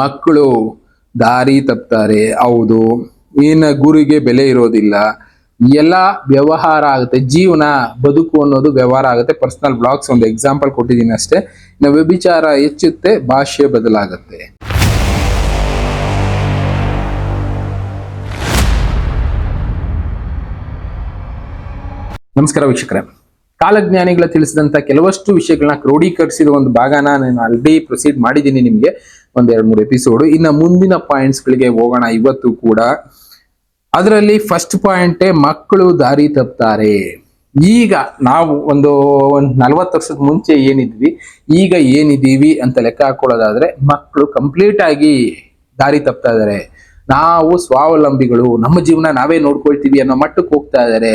ಮಕ್ಕಳು ದಾರಿ ತಪ್ತಾರೆ. ಹೌದು. ಏನ ಗುರಿಗೆ ಬೆಲೆ ಇರೋದಿಲ್ಲ. ಎಲ್ಲ ವ್ಯವಹಾರ ಆಗುತ್ತೆ. ಜೀವನ, ಬದುಕು ಅನ್ನೋದು ವ್ಯವಹಾರ ಆಗುತ್ತೆ. ಪರ್ಸನಲ್ ಬ್ಲಾಗ್ಸ್ ಒಂದು ಎಕ್ಸಾಂಪಲ್ ಕೊಟ್ಟಿದ್ದೀನಿ ಅಷ್ಟೇ. ಇನ್ನು ವ್ಯಭಿಚಾರ ಹೆಚ್ಚುತ್ತೆ, ಭಾಷೆ ಬದಲಾಗುತ್ತೆ. ನಮಸ್ಕಾರ ವೀಕ್ಷಕರೇ. ಕಾಲಜ್ಞಾನಿಗಳ ತಿಳಿಸಿದಂತ ಕೆಲವಷ್ಟು ವಿಷಯಗಳನ್ನ ಕ್ರೋಢೀಕರಿಸಿದ ಒಂದು ಭಾಗನ ನಾನು ಆಲ್ರೆಡಿ ಪ್ರೊಸೀಡ್ ಮಾಡಿದ್ದೀನಿ ನಿಮಗೆ ಒಂದ್ ಎರಡು ಮೂರು ಎಪಿಸೋಡ್ ಇನ್ನ ಮುಂದಿನ ಪಾಯಿಂಟ್ಸ್ ಗಳಿಗೆ ಹೋಗೋಣ ಇವತ್ತು ಕೂಡ. ಅದರಲ್ಲಿ ಫಸ್ಟ್ ಪಾಯಿಂಟ್ ಮಕ್ಕಳು ದಾರಿ ತಪ್ತಾರೆ. ಈಗ ನಾವು ಒಂದು ಒಂದು ನಲ್ವತ್ತು ವರ್ಷದ ಮುಂಚೆ ಏನಿದ್ವಿ, ಈಗ ಏನಿದ್ದೀವಿ ಅಂತ ಲೆಕ್ಕ ಹಾಕೊಳ್ಳೋದಾದ್ರೆ ಮಕ್ಕಳು ಕಂಪ್ಲೀಟ್ ಆಗಿ ದಾರಿ ತಪ್ತಾ ಇದ್ದಾರೆ ನಾವು ಸ್ವಾವಲಂಬಿಗಳು, ನಮ್ಮ ಜೀವನ ನಾವೇ ನೋಡ್ಕೊಳ್ತೀವಿ ಅನ್ನೋ ಮಟ್ಟಕ್ಕೆ ಹೋಗ್ತಾ ಇದಾರೆ.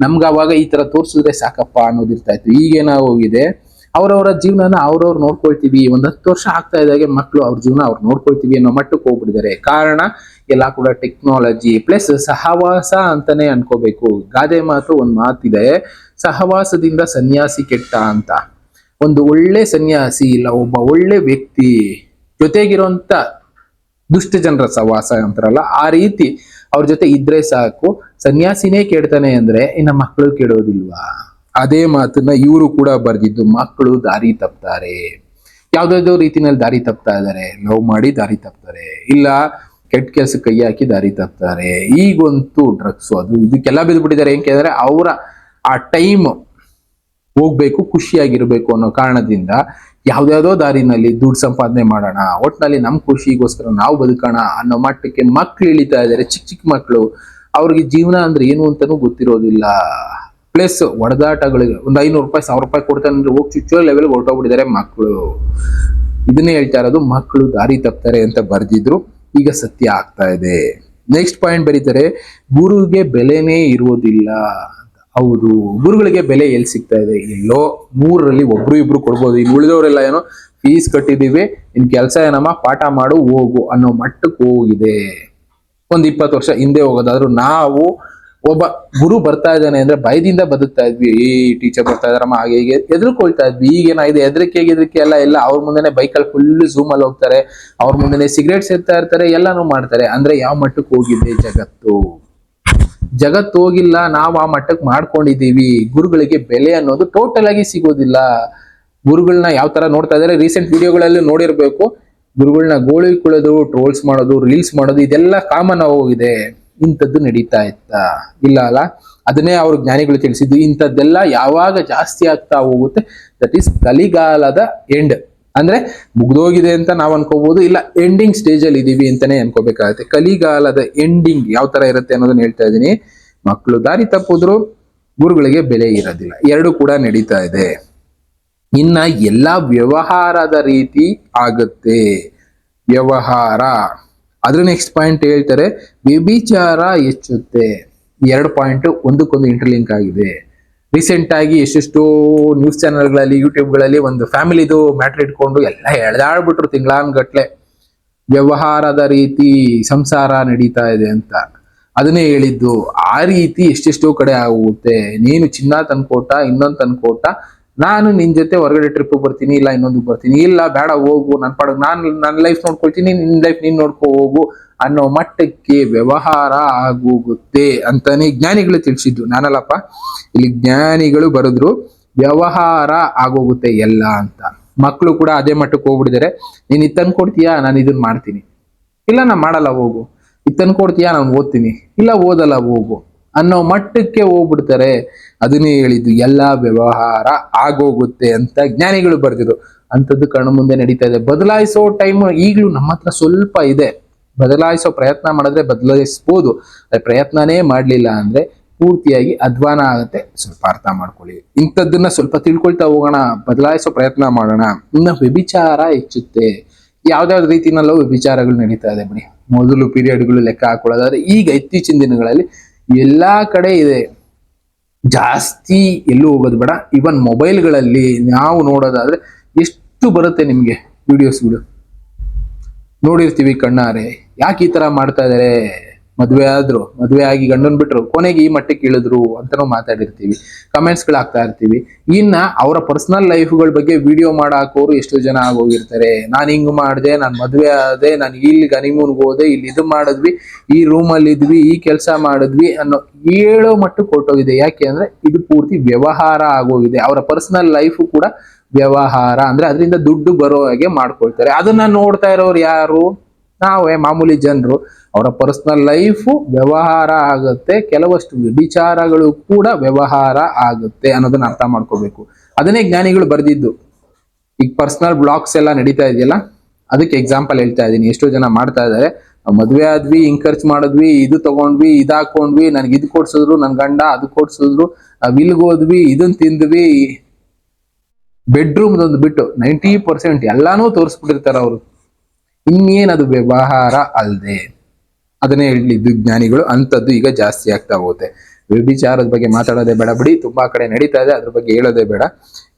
ನಮ್ಗೆ ಅವಾಗ ಈ ತರ ತೋರಿಸಿದ್ರೆ ಸಾಕಪ್ಪ ಅನ್ನೋದಿರ್ತಾ ಇತ್ತು. ಈಗೇನ ಹೋಗಿದೆ. ಅವರವರ ಜೀವನನ ಅವ್ರವ್ರು ನೋಡ್ಕೊಳ್ತೀವಿ. ಒಂದ್ ಹತ್ತು ವರ್ಷ ಆಗ್ತಾ ಇದ್ದಾಗೆ ಮಕ್ಕಳು ಅವ್ರ ಜೀವನ ಅವ್ರು ನೋಡ್ಕೊಳ್ತೀವಿ ಅನ್ನೋ ಮಟ್ಟಕ್ಕೆ ಹೋಗ್ಬಿಟ್ಟಿದ್ದಾರೆ. ಕಾರಣ ಎಲ್ಲ ಕೂಡ ಟೆಕ್ನಾಲಜಿ ಪ್ಲಸ್ ಸಹವಾಸ ಅಂತಾನೆ ಅನ್ಕೋಬೇಕು. ಗಾದೆ ಮಾತು ಒಂದ್ ಮಾತಿದೆ. ಸಹವಾಸದಿಂದ ಸನ್ಯಾಸಿ ಕೆಟ್ಟ ಅಂತ. ಒಂದು ಒಳ್ಳೆ ಸನ್ಯಾಸಿ ಇಲ್ಲ, ಒಬ್ಬ ಒಳ್ಳೆ ವ್ಯಕ್ತಿ ಜೊತೆಗಿರುವಂತ ದುಷ್ಟ ಜನರ ಸವಾಸ ಅಂತಾರಲ್ಲ, ಆ ರೀತಿ ಅವ್ರ ಜೊತೆ ಇದ್ರೆ ಸಾಕು. ಸನ್ಯಾಸಿನೇ ಕೇಳ್ತಾನೆ ಅಂದ್ರೆ, ಇನ್ನ ಮಕ್ಕಳು ಕೇಳೋದಿಲ್ವಾ? ಅದೇ ಮಾತನ್ನ ಇವರು ಕೂಡ ಬರೆದಿದ್ದು ಮಕ್ಕಳು ದಾರಿ ತಪ್ತಾರೆ. ಯಾವ್ದಾವ್ದೋ ರೀತಿನಲ್ಲಿ ದಾರಿ ತಪ್ತಾ ಇದ್ದಾರೆ. ಲವ್ ಮಾಡಿ ದಾರಿ ತಪ್ತಾರೆ. ಇಲ್ಲ, ಕೆಟ್ಟ ಕೆಲಸ ಕೈ ಹಾಕಿ ದಾರಿ ತಪ್ತಾರೆ. ಈಗಂತೂ ಡ್ರಗ್ಸ್ ಅದು. ಇದಕ್ಕೆಲ್ಲ ಬಿದ್ದ್ಬಿಟ್ಟಿದ್ದಾರೆ ಏನ್ ಕೇಳಿದ್ರೆ, ಅವರ ಆ ಟೈಮ್ ಹೋಗ್ಬೇಕು, ಖುಷಿಯಾಗಿರ್ಬೇಕು ಅನ್ನೋ ಕಾರಣದಿಂದ ಯಾವ್ದಾವ್ದೋ ದಾರಿನಲ್ಲಿ ದುಡ್ಡು ಸಂಪಾದನೆ ಮಾಡೋಣ, ಒಟ್ನಲ್ಲಿ ನಮ್ ಖುಷಿಗೋಸ್ಕರ ನಾವು ಬದುಕೋಣ ಅನ್ನೋ ಮಟ್ಟಕ್ಕೆ ಮಕ್ಳು ಇಳಿತಾ ಇದ್ದಾರೆ ಚಿಕ್ಕ ಚಿಕ್ಕ ಮಕ್ಕಳು ಅವ್ರಿಗೆ ಜೀವನ ಅಂದ್ರೆ ಏನು ಅಂತಾನೂ ಗೊತ್ತಿರೋದಿಲ್ಲ. ಪ್ಲಸ್ ಒಡೆದಾಟಗಳಿಗೆ ಒಂದು ಐನೂರು ರೂಪಾಯಿ, ಸಾವಿರ ರೂಪಾಯಿ ಕೊಡ್ತಾನೆ ಅಂದ್ರೆ ಹೋಗಿ ಚುಚ್ಚೋ ಲೆವೆಲ್ ಹೊರಟೋಗ್ಬಿಟ್ಟಿದ್ದಾರೆ ಮಕ್ಕಳು ಇದನ್ನೇ ಹೇಳ್ತಾ ಇರೋದು ಮಕ್ಕಳು ದಾರಿ ತಪ್ತಾರೆ ಅಂತ ಬರ್ದಿದ್ರು, ಈಗ ಸತ್ಯ ಆಗ್ತಾ ಇದೆ. ನೆಕ್ಸ್ಟ್ ಪಾಯಿಂಟ್ ಬರೀತಾರೆ ಗುರುಗೆ ಬೆಲೆನೇ ಇರುವುದಿಲ್ಲ. ಹೌದು. ಗುರುಗಳಿಗೆ ಬೆಲೆ ಎಲ್ಲಿ ಸಿಗ್ತಾ ಇದೆ? ಎಲ್ಲೋ ಮೂರರಲ್ಲಿ ಒಬ್ರು ಇಬ್ರು ಕೊಡ್ಬೋದು. ಇನ್ನು ಉಳಿದವರೆಲ್ಲ ಏನೋ? ಫೀಸ್ ಕಟ್ಟಿದೀವಿ ಇನ್ ಕೆಲಸ ಏನಮ್ಮ? ಪಾಠ ಮಾಡು, ಹೋಗು ಅನ್ನೋ ಮಟ್ಟಕ್ಕೆ ಹೋಗಿದೆ. ಒಂದ್ ಇಪ್ಪತ್ತು ವರ್ಷ ಹಿಂದೆ ಹೋಗೋದಾದ್ರು ನಾವು ಒಬ್ಬ ಗುರು ಬರ್ತಾ ಇದ್ದಾನೆ ಅಂದ್ರೆ ಭಯದಿಂದ ಬದುಕ್ತಾ ಇದ್ವಿ. ಈ ಟೀಚರ್ ಬರ್ತಾ ಇದಾರಮ್ಮ ಹಾಗೆ ಹೀಗೆ ಎದುರ್ಕೊಳ್ತಾ ಇದ್ವಿ. ಈಗೇನಾಗಿದೆ ಹೆದರಿಕೆ ಹೆದರಿಕೆ ಎಲ್ಲ ಎಲ್ಲ ಅವ್ರ ಮುಂದೆನೆ ಬೈಕಲ್ಲಿ ಫುಲ್ ಝೂಮ್ ಅಲ್ಲಿ ಹೋಗ್ತಾರೆ. ಅವ್ರ ಮುಂದೆನೆ ಸಿಗರೇಟ್ ಸೇರ್ತಾ ಇರ್ತಾರೆ. ಎಲ್ಲಾನು ಮಾಡ್ತಾರೆ. ಅಂದ್ರೆ ಯಾವ ಮಟ್ಟಕ್ಕೆ ಹೋಗಿದೆ ಜಗತ್ತು? ಜಗತ್ತು ಹೋಗಿಲ್ಲ, ನಾವು ಆ ಮಟ್ಟಕ್ಕೆ ಮಾಡ್ಕೊಂಡಿದ್ದೀವಿ, ಗುರುಗಳಿಗೆ ಬೆಲೆ ಅನ್ನೋದು ಟೋಟಲ್ ಆಗಿ ಸಿಗೋದಿಲ್ಲ. ಗುರುಗಳನ್ನ ಯಾವ ತರ ನೋಡ್ತಾ ಇದಾರೆ ರೀಸೆಂಟ್ ವಿಡಿಯೋಗಳಲ್ಲಿ ನೋಡಿರ್ಬೇಕು. ಗುರುಗಳನ್ನ ಗೋಳಿ ಕುಳೋದು ಟ್ರೋಲ್ಸ್ ಮಾಡೋದು ರೀಲ್ಸ್ ಮಾಡೋದು, ಇದೆಲ್ಲ ಕಾಮನ್ ಹೋಗಿದೆ. ಇಂಥದ್ದು ನಡೀತಾ ಇತ್ತಾ. ಇಲ್ಲ ಅಲ್ಲ? ಅದನ್ನೇ ಅವ್ರ ಜ್ಞಾನಿಗಳು ತಿಳಿಸಿದ್ದು. ಇಂಥದ್ದೆಲ್ಲ ಯಾವಾಗ ಜಾಸ್ತಿ ಆಗ್ತಾ ಹೋಗುತ್ತೆ ದಟ್ ಈಸ್ ಕಲಿಗಾಲದ ಎಂಡ್ ಅಂದ್ರೆ ಮುಗ್ದೋಗಿದೆ ಅಂತ ನಾವು ಅನ್ಕೋಬಹುದು ಇಲ್ಲ ಎಂಡಿಂಗ್ ಸ್ಟೇಜ್ ಅಲ್ಲಿ ಇದೀವಿ ಅಂತಾನೆ ಅನ್ಕೋಬೇಕಾಗತ್ತೆ. ಕಲಿಗಾಲದ ಎಂಡಿಂಗ್ ಯಾವ ತರ ಇರುತ್ತೆ ಅನ್ನೋದನ್ನ ಹೇಳ್ತಾ ಇದ್ದೀನಿ. ಮಕ್ಕಳು ದಾರಿ ತಪ್ಪಿದ್ರು ಗುರುಗಳಿಗೆ ಬೆಲೆ ಇರೋದಿಲ್ಲ. ಎರಡು ಕೂಡ ನಡೀತಾ ಇದೆ. ಇನ್ನ ಎಲ್ಲ ವ್ಯವಹಾರದ ರೀತಿ ಆಗುತ್ತೆ. ವ್ಯವಹಾರ. ಅದ್ರ ನೆಕ್ಸ್ಟ್ ಪಾಯಿಂಟ್ ಹೇಳ್ತಾರೆ, ವ್ಯಭಿಚಾರ ಹೆಚ್ಚುತ್ತೆ. ಎರಡು ಪಾಯಿಂಟ್ ಒಂದಕ್ಕೊಂದು ಇಂಟರ್ಲಿಂಕ್ ಆಗಿದೆ. ರೀಸೆಂಟ್ ಆಗಿ ಎಷ್ಟೆಷ್ಟು ನ್ಯೂಸ್ ಚಾನೆಲ್ಗಳಲ್ಲಿ ಯೂಟ್ಯೂಬ್ಗಳಲ್ಲಿ ಒಂದು ಫ್ಯಾಮಿಲಿದು ಮ್ಯಾಟರ್ ಇಟ್ಕೊಂಡು ಎಲ್ಲ ಎಳ್ದಾಡ್ಬಿಟ್ರು ತಿಂಗಳಾನ್ಗಟ್ಲೆ. ವ್ಯವಹಾರದ ರೀತಿ ಸಂಸಾರ ನಡೀತಾ ಇದೆ ಅಂತ ಅದನ್ನೇ ಹೇಳಿದ್ದು. ಆ ರೀತಿ ಎಷ್ಟೆಷ್ಟೋ ಕಡೆ ಆಗುತ್ತೆ. ನೀನು ಚಿನ್ನ ತಂದ್ಕೋಟ ಇನ್ನೊಂದು ತಂದ್ಕೊಟ್ಟ ನಾನು ನಿನ್ ಜೊತೆ ಹೊರಗಡೆ ಟ್ರಿಪ್ ಬರ್ತೀನಿ, ಇಲ್ಲ ಇನ್ನೊಂದು ಬರ್ತೀನಿ. ಇಲ್ಲ, ಬೇಡ, ಹೋಗು. ನನ್ನ ಪಾಡ, ನಾನು ನನ್ನ ಲೈಫ್ ನೋಡ್ಕೊಳ್ತೀನಿ, ನಿನ್ ಲೈಫ್ ನೀನ್ ನೋಡ್ಕೊ, ಹೋಗು ಅನ್ನೋ ಮಟ್ಟಕ್ಕೆ ವ್ಯವಹಾರ ಆಗೋಗುತ್ತೆ ಅಂತಾನೆ ಜ್ಞಾನಿಗಳು ತಿಳಿಸಿದ್ದು. ನಾನಲ್ಲಪ್ಪ, ಇಲ್ಲಿ ಜ್ಞಾನಿಗಳು ಬರೆದ್ರು, ವ್ಯವಹಾರ ಆಗೋಗುತ್ತೆ ಎಲ್ಲ ಅಂತ. ಮಕ್ಕಳು ಕೂಡ ಅದೇ ಮಟ್ಟಕ್ಕೆ ಹೋಗ್ಬಿಟ್ಟಿದ್ದಾರೆ ನೀನ್ ಇದು ತಂದ್ಕೊಡ್ತೀಯಾ? ನಾನು ಇದನ್ನ ಮಾಡ್ತೀನಿ. ಇಲ್ಲ, ನಾನು ಮಾಡಲ್ಲ, ಹೋಗು. ಇದು ತಂದ್ಕೊಡ್ತೀಯಾ? ನಾನು ಓದ್ತೀನಿ. ಇಲ್ಲ, ಓದಲ್ಲ, ಹೋಗು. ಅನ್ನೋ ಮಟ್ಟಕ್ಕೆ ಹೋಗ್ಬಿಡ್ತಾರೆ. ಅದನ್ನೇ ಹೇಳಿದ್ದು, ಎಲ್ಲ ವ್ಯವಹಾರ ಆಗೋಗುತ್ತೆ ಅಂತ ಜ್ಞಾನಿಗಳು ಬರ್ದಿದ್ರು. ಅಂಥದ್ದು ಕಣ್ಣು ಮುಂದೆ ನಡೀತಾ ಇದೆ. ಬದಲಾಯಿಸೋ ಟೈಮ್ ಈಗಲೂ ನಮ್ಮ ಹತ್ರ ಸ್ವಲ್ಪ ಇದೆ. ಬದಲಾಯಿಸೋ ಪ್ರಯತ್ನ ಮಾಡಿದ್ರೆ ಬದಲಾಯಿಸ್ಬೋದು. ಅದೇ ಪ್ರಯತ್ನನೇ ಮಾಡಲಿಲ್ಲ ಅಂದ್ರೆ ಪೂರ್ತಿಯಾಗಿ ಅಧ್ವಾನ ಆಗುತ್ತೆ. ಸ್ವಲ್ಪ ಅರ್ಥ ಮಾಡ್ಕೊಳ್ಳಿ. ಇಂಥದ್ದನ್ನ ಸ್ವಲ್ಪ ತಿಳ್ಕೊಳ್ತಾ ಹೋಗೋಣ. ಬದಲಾಯಿಸೋ ಪ್ರಯತ್ನ ಮಾಡೋಣ. ಇನ್ನು ವ್ಯಭಿಚಾರ ಹೆಚ್ಚುತ್ತೆ. ಯಾವ್ದಾವ್ದು ರೀತಿನಲ್ಲೂ ವಿಚಾರಗಳು ನಡೀತಾ ಇದೆ ಬಿಡಿ ಮೊದಲು ಪೀರಿಯಡ್ಗಳು ಲೆಕ್ಕ ಹಾಕೊಳ್ಳೋದಾದ್ರೆ ಈಗ ಇತ್ತೀಚಿನ ದಿನಗಳಲ್ಲಿ ಎಲ್ಲಾ ಕಡೆ ಇದೆ. ಜಾಸ್ತಿ ಎಲ್ಲೂ ಹೋಗೋದು ಬೇಡ. ಇವನ್ ಮೊಬೈಲ್ಗಳಲ್ಲಿ ನಾವು ನೋಡೋದಾದ್ರೆ ಎಷ್ಟು ಬರುತ್ತೆ ನಿಮ್ಗೆ ವಿಡಿಯೋಸ್ಗಳು ನೋಡಿರ್ತೀವಿ ಕಣ್ಣಾರೆ. ಯಾಕೆ ಈ ತರ ಮಾಡ್ತಾ ಇದಾರೆ? ಮದ್ವೆ ಆದ್ರು, ಮದುವೆ ಆಗಿ ಗಂಡನ್ ಬಿಟ್ರು, ಕೊನೆಗೆ ಈ ಮಟ್ಟಕ್ಕೆ ಇಳಿದ್ರು ಅಂತಾನು ಮಾತಾಡಿರ್ತೀವಿ. ಕಮೆಂಟ್ಸ್ಗಳು ಹಾಕ್ತಾ ಇರ್ತೀವಿ. ಇನ್ನ ಅವರ ಪರ್ಸನಲ್ ಲೈಫ್ಗಳ ಬಗ್ಗೆ ವಿಡಿಯೋ ಮಾಡಾಕೋರು ಎಷ್ಟು ಜನ ಆಗೋಗಿರ್ತಾರೆ. ನಾನು ಹಿಂಗ್ ಮಾಡಿದೆ, ನಾನು ಮದುವೆ ಆದೆ, ನಾನು ಇಲ್ಲಿ ಗನಿಮೂನ್ಗೆ ಹೋದೆ, ಇಲ್ಲಿ ಇದು ಮಾಡಿದ್ವಿ, ಈ ರೂಮ್ ಅಲ್ಲಿ ಇದ್ವಿ ಈ ಕೆಲಸ ಮಾಡಿದ್ವಿ ಅನ್ನೋ ಹೇಳೋ ಮಟ್ಟಕ್ಕೆ ಹೊರಟೋಗಿದೆ. ಯಾಕೆ ಅಂದ್ರೆ ಇದು ಪೂರ್ತಿ ವ್ಯವಹಾರ ಆಗೋಗಿದೆ. ಅವರ ಪರ್ಸನಲ್ ಲೈಫ್ ಕೂಡ ವ್ಯವಹಾರ. ಅಂದ್ರೆ ಅದರಿಂದ ದುಡ್ಡು ಬರೋ ಹಾಗೆ ಮಾಡ್ಕೊಳ್ತಾರೆ. ಅದನ್ನ ನೋಡ್ತಾ ಇರೋರು ಯಾರು? ನಾವೇ ಮಾಮೂಲಿ ಜನರು, ಅವರ ಪರ್ಸನಲ್ ಲೈಫು ವ್ಯವಹಾರ ಆಗುತ್ತೆ, ಕೆಲವಷ್ಟು ವಿಚಾರಗಳು ಕೂಡ ವ್ಯವಹಾರ ಆಗುತ್ತೆ ಅನ್ನೋದನ್ನ ಅರ್ಥ ಮಾಡ್ಕೋಬೇಕು. ಅದನ್ನೇ ಜ್ಞಾನಿಗಳು ಬರೆದಿದ್ದು. ಈಗ ಪರ್ಸನಲ್ ಬ್ಲಾಗ್ಸ್ ಎಲ್ಲ ನಡೀತಾ ಇದೆಯಲ್ಲ, ಅದಕ್ಕೆ ಎಕ್ಸಾಂಪಲ್ ಹೇಳ್ತಾ ಇದ್ದೀನಿ. ಎಷ್ಟೋ ಜನ ಮಾಡ್ತಾ ಇದ್ದಾರೆ. ಮದುವೆ ಆದ್ವಿ ಖರ್ಚು ಮಾಡಿದ್ವಿ, ಇದು ತಗೊಂಡ್ವಿ ಇದು ಹಾಕೊಂಡ್ವಿ ನನ್ಗೆ ಇದು ಕೊಡ್ಸಿದ್ರು, ನನ್ ಗಂಡ ಅದು ಕೊಡ್ಸಿದ್ರು, ನಾವ್ ಹೋದ್ವಿ, ಇದನ್ ತಿಂದ್ವಿ. ಬೆಡ್ರೂಮ್ ಒಂದು ಬಿಟ್ಟು ನೈಂಟಿ ಪರ್ಸೆಂಟ್ ಎಲ್ಲಾನು ತೋರಿಸ್ಬಿಟ್ಟಿರ್ತಾರೆ ಅವರು. ಇನ್ನೇನದು ವ್ಯವಹಾರ ಅಲ್ಲದೆ ಅದನ್ನೇ ಹೇಳಿದ್ದು ಜ್ಞಾನಿಗಳು ಅಂಥದ್ದು ಈಗ ಜಾಸ್ತಿ ಆಗ್ತಾ ಹೋಗುತ್ತೆ. ವ್ಯಭಿಚಾರದ ಬಗ್ಗೆ ಮಾತಾಡೋದೇ ಬೇಡ ಬಿಡಿ, ತುಂಬಾ ಕಡೆ ನಡೀತಾ ಇದೆ, ಅದ್ರ ಬಗ್ಗೆ ಹೇಳೋದೇ ಬೇಡ.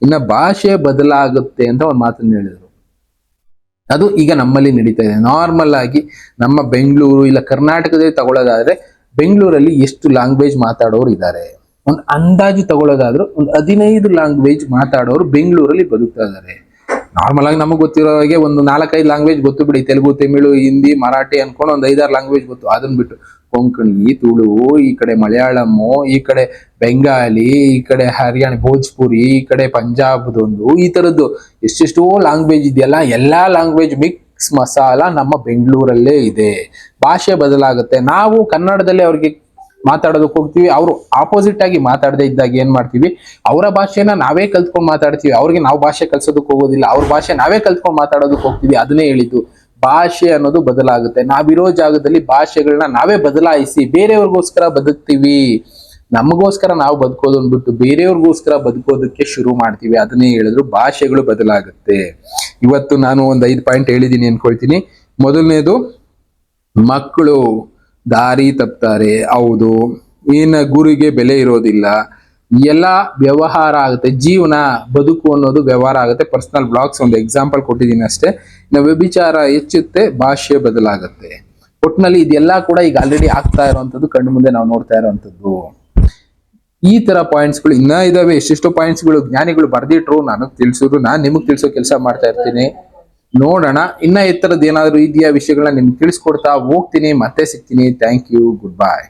ಇನ್ನ ಭಾಷೆ ಬದಲಾಗುತ್ತೆ ಅಂತ ಒಂದು ಮಾತನ್ನು ಹೇಳಿದ್ರು. ಅದು ಈಗ ನಮ್ಮಲ್ಲಿ ನಡೀತಾ ಇದೆ. ನಾರ್ಮಲ್ ಆಗಿ ನಮ್ಮ ಬೆಂಗಳೂರು ಇಲ್ಲ ಕರ್ನಾಟಕದಲ್ಲಿ ತಗೊಳ್ಳೋದಾದ್ರೆ, ಬೆಂಗಳೂರಲ್ಲಿ ಎಷ್ಟು ಲ್ಯಾಂಗ್ವೇಜ್ ಮಾತಾಡೋರು ಇದ್ದಾರೆ ಒಂದು ಅಂದಾಜು ತಗೊಳ್ಳೋದಾದ್ರೂ, ಒಂದು ಹದಿನೈದು ಲ್ಯಾಂಗ್ವೇಜ್ ಮಾತಾಡೋರು ಬೆಂಗಳೂರಲ್ಲಿ ಬದುಕ್ತಾ ಇದ್ದಾರೆ ನಾರ್ಮಲ್ ಆಗಿ ನಮಗೆ ಗೊತ್ತಿರೋ ಹಾಗೆ ಒಂದು ನಾಲ್ಕೈದು ಲ್ಯಾಂಗ್ವೇಜ್ ಗೊತ್ತು ಬಿಡಿ. ತೆಲುಗು, ತಮಿಳು, ಹಿಂದಿ, ಮರಾಠಿ ಅನ್ಕೊಂಡು ಒಂದು ಐದಾರು ಲ್ಯಾಂಗ್ವೇಜ್ ಗೊತ್ತು. ಅದನ್ನ ಬಿಟ್ಟು ಕೊಂಕಣಿ, ತುಳು, ಈ ಕಡೆ ಮಲಯಾಳಮ್ಮು ಈ ಕಡೆ ಬೆಂಗಾಲಿ, ಈ ಕಡೆ ಹರಿಯಾಣ, ಭೋಜ್ಪುರಿ, ಈ ಕಡೆ ಪಂಜಾಬ್ದೊಂದು ಈ ತರದ್ದು ಎಷ್ಟೆಷ್ಟೋ ಲ್ಯಾಂಗ್ವೇಜ್ ಇದೆಯಲ್ಲ. ಎಲ್ಲಾ ಲ್ಯಾಂಗ್ವೇಜ್ ಮಿಕ್ಸ್ ಮಸಾಲ ನಮ್ಮ ಬೆಂಗಳೂರಲ್ಲೇ ಇದೆ. ಭಾಷೆ ಬದಲಾಗುತ್ತೆ. ನಾವು ಕನ್ನಡದಲ್ಲಿ ಅವ್ರಿಗೆ ಮಾತಾಡೋದಕ್ಕೆ ಹೋಗ್ತೀವಿ. ಅವರು ಆಪೋಸಿಟ್ ಆಗಿ ಮಾತಾಡದೇ ಇದ್ದಾಗ ಏನ್ ಮಾಡ್ತೀವಿ? ಅವರ ಭಾಷೆನ ನಾವೇ ಕಲ್ತ್ಕೊಂಡ್ ಮಾತಾಡ್ತೀವಿ. ಅವ್ರಿಗೆ ನಾವು ಭಾಷೆ ಕಲ್ಸೋದಕ್ಕೆ ಹೋಗೋದಿಲ್ಲ. ಅವ್ರ ಭಾಷೆ ನಾವೇ ಕಲ್ತ್ಕೊಂಡ್ ಮಾತಾಡೋದಕ್ಕೆ ಹೋಗ್ತೀವಿ. ಅದನ್ನೇ ಹೇಳಿದ್ದು. ಭಾಷೆ ಅನ್ನೋದು ಬದಲಾಗುತ್ತೆ. ನಾವಿರೋ ಜಾಗದಲ್ಲಿ ಭಾಷೆಗಳನ್ನ ನಾವೇ ಬದಲಾಯಿಸಿ ಬೇರೆಯವ್ರಿಗೋಸ್ಕರ ಬದುಕ್ತೀವಿ. ನಮಗೋಸ್ಕರ ನಾವು ಬದುಕೋದು ಅಂದ್ಬಿಟ್ಟು ಬೇರೆಯವ್ರಿಗೋಸ್ಕರ ಬದುಕೋದಕ್ಕೆ ಶುರು ಮಾಡ್ತೀವಿ. ಅದನ್ನೇ ಹೇಳಿದ್ರು ಭಾಷೆಗಳು ಬದಲಾಗುತ್ತೆ. ಇವತ್ತು ನಾನು ಒಂದು ಐದು ಪಾಯಿಂಟ್ ಹೇಳಿದ್ದೀನಿ ಅನ್ಕೊಳ್ತೀನಿ. ಮೊದಲನೇದು ಮಕ್ಕಳು. ದಾರಿ ತಪ್ತಾರೆ. ಹೌದು. ಏನ ಗುರಿಗೆ ಬೆಲೆ ಇರೋದಿಲ್ಲ. ಎಲ್ಲ ವ್ಯವಹಾರ ಆಗುತ್ತೆ. ಜೀವನ, ಬದುಕು ಅನ್ನೋದು ವ್ಯವಹಾರ ಆಗುತ್ತೆ. ಪರ್ಸನಲ್ ಬ್ಲಾಗ್ಸ್ ಒಂದು ಎಕ್ಸಾಂಪಲ್ ಕೊಟ್ಟಿದ್ದೀನಿ ಅಷ್ಟೇ. ಇನ್ನು ವ್ಯಭಿಚಾರ ಹೆಚ್ಚುತ್ತೆ ಭಾಷೆ ಬದಲಾಗುತ್ತೆ. ಒಟ್ಟಿನಲ್ಲಿ ಇದೆಲ್ಲ ಕೂಡ ಈಗ ಆಲ್ರೆಡಿ ಆಗ್ತಾ ಇರುವಂಥದ್ದು, ಕಣ್ಣು ಮುಂದೆ ನಾವು ನೋಡ್ತಾ ಇರುವಂಥದ್ದು. ಈ ತರ ಪಾಯಿಂಟ್ಸ್ಗಳು ಇನ್ನ ಇದಾವೆ. ಎಷ್ಟೆಷ್ಟೋ ಪಾಯಿಂಟ್ಸ್ಗಳು ಜ್ಞಾನಿಗಳು ಬರ್ದಿಟ್ರು ನನಗ್ ತಿಳಿಸಿದ್ರು, ನಾನು ನಿಮಗೆ ತಿಳಿಸೋ ಕೆಲಸ ಮಾಡ್ತಾ ಇರ್ತೀನಿ. ನೋಡೋಣ. ಇನ್ನ ಏನಾದರೂ ಏನಾದ್ರು ಇದೆಯಾ ವಿಷಯಗಳನ್ನ ನಿಮ್ಗೆ ತಿಳಿಸ್ಕೊಡ್ತಾ ಹೋಗ್ತೀನಿ. ಮತ್ತೆ ಸಿಗ್ತೀನಿ. Thank you good bye